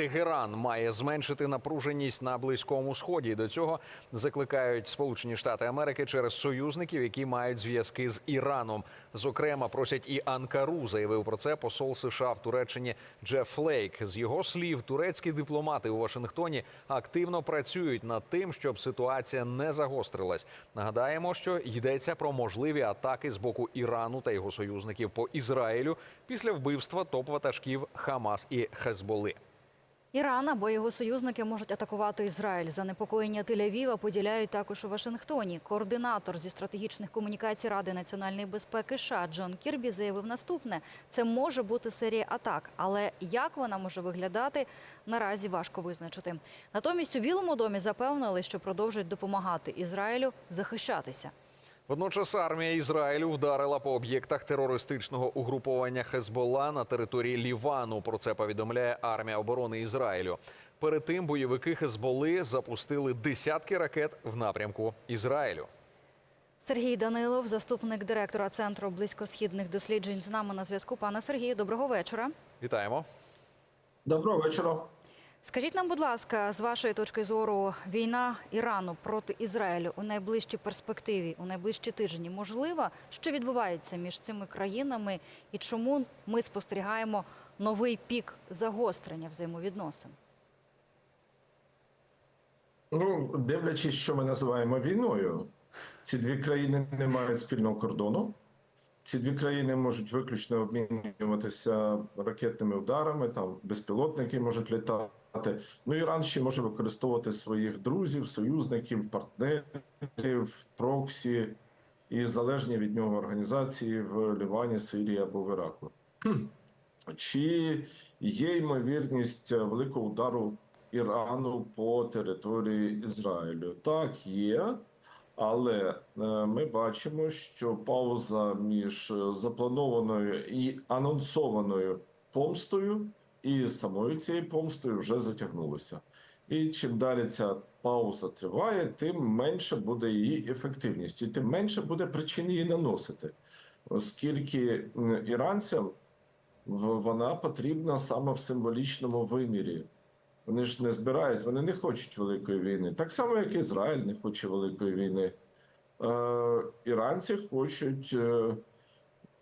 Тегеран має зменшити напруженість на близькому сході. До цього закликають Сполучені Штати Америки через союзників, які мають зв'язки з Іраном. Зокрема, просять і Анкару. Заявив про це посол США в Туреччині Джеф Флейк. З його слів, турецькі дипломати у Вашингтоні активно працюють над тим, щоб ситуація не загострилась. Нагадаємо, що йдеться про можливі атаки з боку Ірану та його союзників по Ізраїлю після вбивства топ-ватажків Хамас і Хезболи. Іран або його союзники можуть атакувати Ізраїль. Занепокоєння Тель-Авіва поділяють також у Вашингтоні. Координатор зі стратегічних комунікацій Ради національної безпеки США Джон Кірбі заявив наступне: це може бути серія атак, але як вона може виглядати, наразі важко визначити. Натомість у Білому домі запевнили, що продовжують допомагати Ізраїлю захищатися. Водночас армія Ізраїлю вдарила по об'єктах терористичного угруповання Хезбола на території Лівану. Про це повідомляє армія оборони Ізраїлю. Перед тим бойовики Хезболи запустили десятки ракет в напрямку Ізраїлю. Сергій Данилов, заступник директора центру близькосхідних досліджень, з нами на зв'язку. Пане Сергію, доброго вечора. Вітаємо. Доброго вечора. Скажіть нам, будь ласка, з вашої точки зору, війна Ірану проти Ізраїлю у найближчій перспективі, у найближчі тижні можлива? Що відбувається між цими країнами і чому ми спостерігаємо новий пік загострення взаємовідносин? Ну, дивлячись, що ми називаємо війною, ці дві країни не мають спільного кордону. Ці дві країни можуть виключно обмінюватися ракетними ударами, там безпілотники можуть літати. Ну, Іран ще може використовувати своїх друзів, союзників, партнерів, проксі і залежні від нього організації в Лівані, Сирії або в Іраку. Чи є ймовірність великого удару Ірану по території Ізраїлю? Так, є. Але е, ми бачимо, що пауза між запланованою і анонсованою помстою і самою цією помстою вже затягнулася. І чим далі ця пауза триває, тим менше буде її ефективність, і тим менше буде причин її наносити, оскільки іранцям вона потрібна саме в символічному вимірі. Вони ж не збирають, вони не хочуть великої війни. Так само, як Ізраїль не хоче великої війни. Е, іранці хочуть е,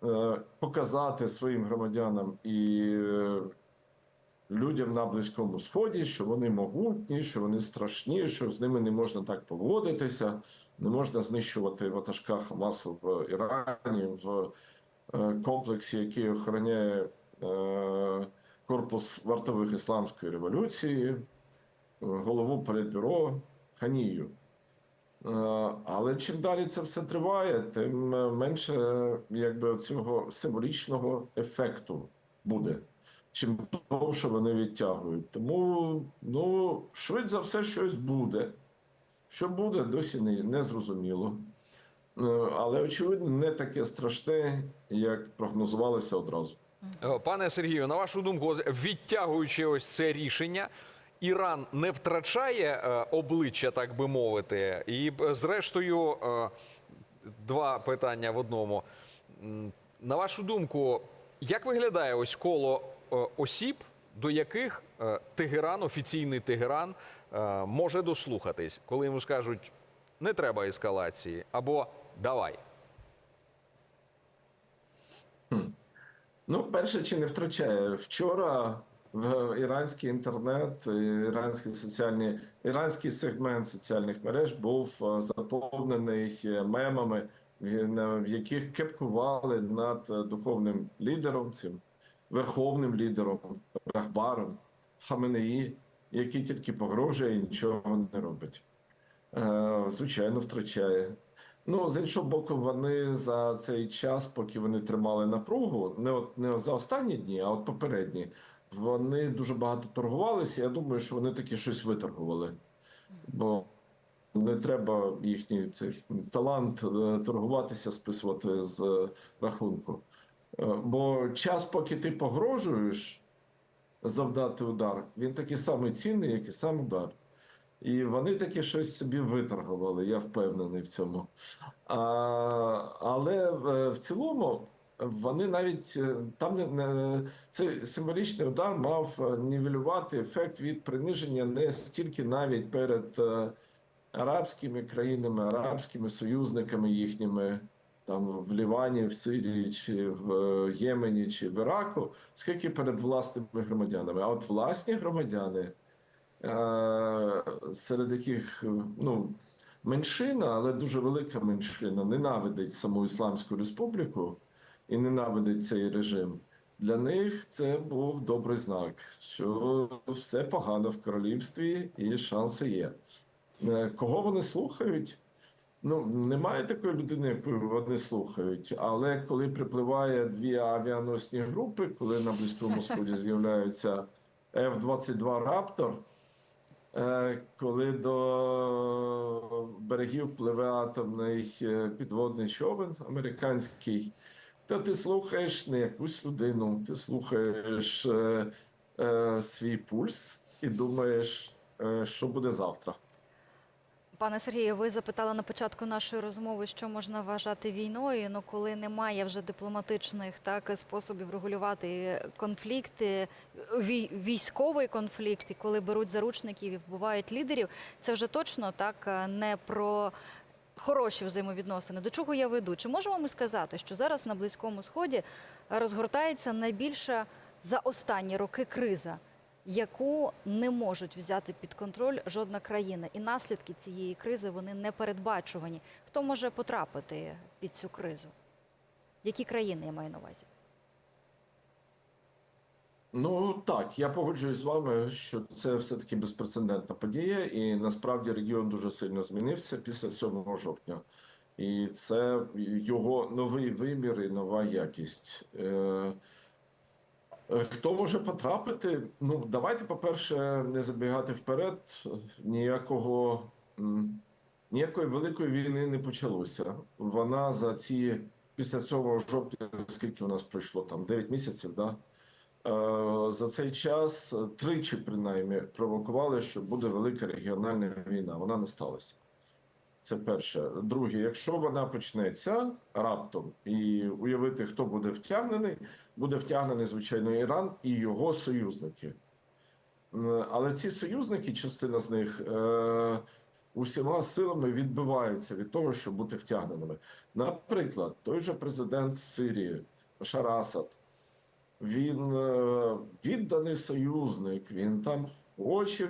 е, показати своїм громадянам і е, людям на Близькому Сході, що вони могутні, що вони страшні, що з ними не можна так поводитися, не можна знищувати ватажка Хамасу в Ірані, в е, комплексі, який охороняє. Е, корпус вартових ісламської революції, е, голову політбюро Ханію. Але чим далі це все триває, тим менше якби цього символічного ефекту буде. Чим довше вони відтягують. Тому ну, швидше за все щось буде. Що буде, досі не, не зрозуміло. Е, Але, очевидно, не таке страшне, як прогнозувалося одразу. Е, Пане Сергію, на вашу думку, відтягуючи ось це рішення, Іран не втрачає е, обличчя, так би мовити. І зрештою, два питання в одному. На вашу думку, як виглядає ось коло осіб, до яких е, Тегеран, офіційний Тегеран, е, може дослухатись, коли йому скажуть не треба ескалації або давай. Ну, перше, чи не втрачає вчора в іранський інтернет, іранські соціальні, іранський сегмент соціальних мереж був е, заповнений е, мемами, в яких кепкували над е, духовним лідером, цим верховним лідером, Рахбаром, Хаменеї, який тільки погрожує і нічого не робить. Е, Звичайно, втрачає. Ну, з іншого боку, вони за цей час, поки вони тримали напругу, не от не за останні дні, а от попередні, вони дуже багато торгувалися. Я думаю, що вони таки щось виторгували. Бо не треба їхній цей талант е, торгуватися, списувати з е, рахунку. Е, Бо час, поки ти погрожуєш завдати удар, він такий самий цінний, як і сам удар. І вони таки щось собі виторгували, я впевнений в цьому. А, але е, в цілому вони навіть е, там не, не цей символічний удар мав нівелювати ефект від приниження не стільки навіть перед арабськими країнами, арабськими союзниками їхніми. Там в Лівані, в Сирії, чи в е, Ємені, чи в Іраку, скільки перед власними громадянами. А от власні громадяни, е, серед яких ну, меншина, але дуже велика меншина, ненавидить саму Ісламську Республіку і ненавидить цей режим. Для них це був добрий знак, що все погано в королівстві і шанси є. Е, Кого вони слухають? Ну, немає такої людини, яку вони слухають. Але коли припливає дві авіаносні групи, коли на Близькому Сході з'являються F-22 Raptor, е, коли до берегів пливе атомний е, підводний човен американський, то ти слухаєш не якусь людину, ти слухаєш е, е, свій пульс і думаєш, е, що буде завтра. Пане Сергію, ви запитали на початку нашої розмови, що можна вважати війною. Ну коли немає вже дипломатичних так способів регулювати конфлікти, вій- військовий конфлікт, і коли беруть заручників і вбивають лідерів, це вже точно так не про. Хороші взаємовідносини. До чого я веду? Чи можемо ми сказати, що зараз на Близькому Сході розгортається найбільша за останні роки криза, яку не можуть взяти під контроль жодна країна, і наслідки цієї кризи вони не передбачувані. Хто може потрапити під цю кризу? Які країни я маю на увазі? Ну так, я погоджуюсь з вами, що це все-таки безпрецедентна подія, і насправді регіон дуже сильно змінився після 7 жовтня. І це його новий вимір і нова якість. Е, Хто може потрапити? Ну, давайте, по-перше, не забігати вперед. Ніякого ніякої великої війни не почалося. Вона за ці після 7 жовтня, скільки у нас пройшло там 9 місяців, да? Е, за цей час е, тричі принаймні провокували, що буде велика регіональна війна. Вона не сталася. Це перше. Друге, якщо вона почнеться раптом і уявити, хто буде втягнений, буде втягнений, звичайно, Іран і його союзники. Але ці союзники, частина з них, е, усіма силами відбиваються від того, щоб бути втягненими. Наприклад, той же президент Сирії Башар Асад, він е, відданий союзник, він там хоче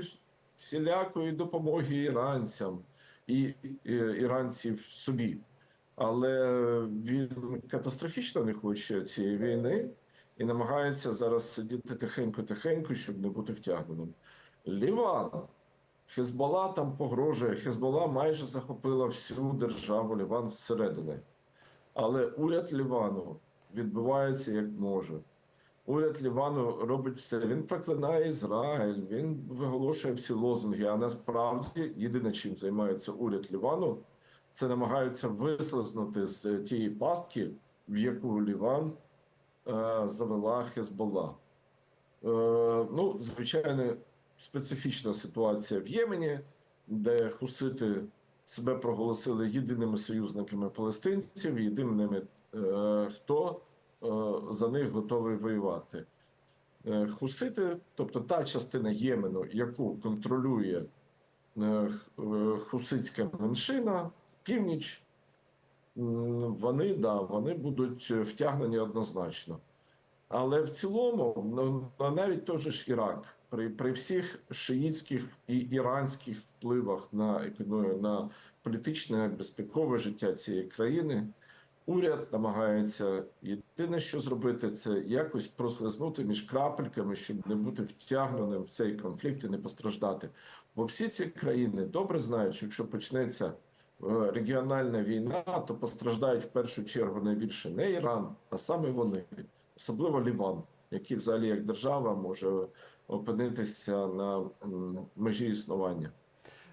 всілякої допомоги іранцям і, іранців собі. Але він катастрофічно не хоче цієї війни і намагається зараз сидіти тихенько-тихенько, щоб не бути втягненим. Ліван. Хезбола там погрожує. Хезбола майже захопила всю державу Ліван зсередини. Але уряд Лівану відбувається як може. Уряд Лівану робить все. Він проклинає Ізраїль, він виголошує всі лозунги. А насправді єдине, чим займається уряд Лівану, це намагаються вислизнути з тієї пастки, в яку Ліван е, завела Хезбола. Е, ну, звичайно, специфічна ситуація в Ємені, де хусити себе проголосили єдиними союзниками палестинців, єдиними, е, хто за них готовий воювати. Е, Хусити, тобто та частина Ємену, яку контролює е, е, хуситська меншина, північ, вони, да, вони будуть втягнені однозначно. Але в цілому, ну, навіть той же ж Ірак, при, при всіх шиїтських і іранських впливах на на політичне безпекове життя цієї країни, уряд намагається єдине, що зробити, це якось прослизнути між крапельками, щоб не бути втягненим в цей конфлікт і не постраждати. Бо всі ці країни добре знають, що якщо почнеться е, регіональна війна, то постраждають в першу чергу найбільше не Іран, а саме вони, особливо Ліван, який взагалі як держава може опинитися на межі існування.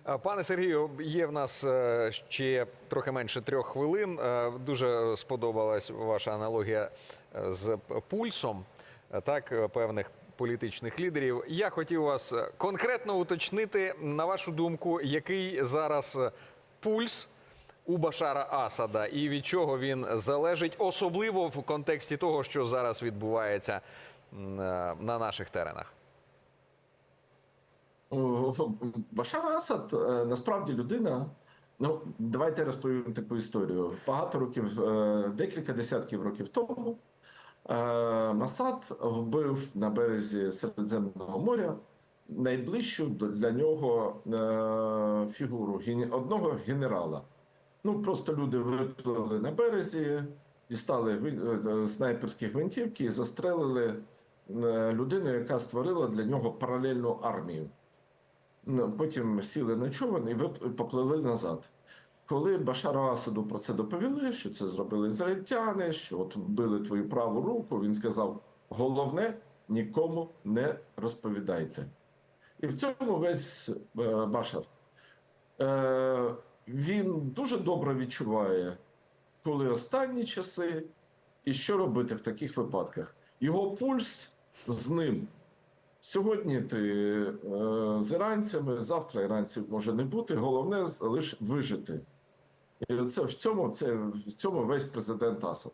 Е, Пане Сергію, є в нас е, ще трохи менше трьох хвилин. Е, Дуже сподобалась ваша аналогія з пульсом, так, певних політичних лідерів. Я хотів вас конкретно уточнити, на вашу думку, який зараз пульс у Башара Асада і від чого він залежить, особливо в контексті того, що зараз відбувається на наших теренах? Башар Асад е, насправді людина. Ну, давайте розповім таку історію. Багато років, е, декілька десятків років тому, е, Масад вбив на березі Середземного моря найближчу для нього е, фігуру одного генерала. Ну, просто люди виплили на березі, дістали е, снайперські гвинтівки і застрелили е, людину, яка створила для нього паралельну армію. Ну, Потім сіли на човен і поплили назад. Коли Башару Асаду про це доповіли, що це зробили ізраїльтяни, що от вбили твою праву руку, він сказав: головне, нікому не розповідайте. І в цьому весь е, Башар. Е, він дуже добре відчуває, коли останні часи, і що робити в таких випадках. Його пульс з ним. Сьогодні ти е, з іранцями, завтра іранців може не бути. Головне лише вижити. І це в цьому, це в цьому весь президент Асад.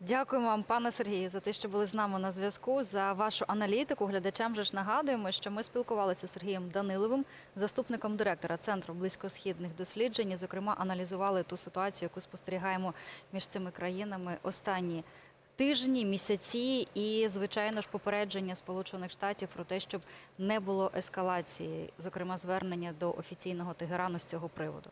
Дякуємо вам, пане Сергію, за те, що були з нами на зв'язку. За вашу аналітику. Глядачам же ж нагадуємо, що ми спілкувалися з Сергієм Даниловим, заступником директора Центру близькосхідних досліджень. І, Зокрема, аналізували ту ситуацію, яку спостерігаємо між цими країнами останні тижні, місяці, і звичайно ж попередження Сполучених Штатів про те, щоб не було ескалації, зокрема звернення до офіційного Тегерану з цього приводу.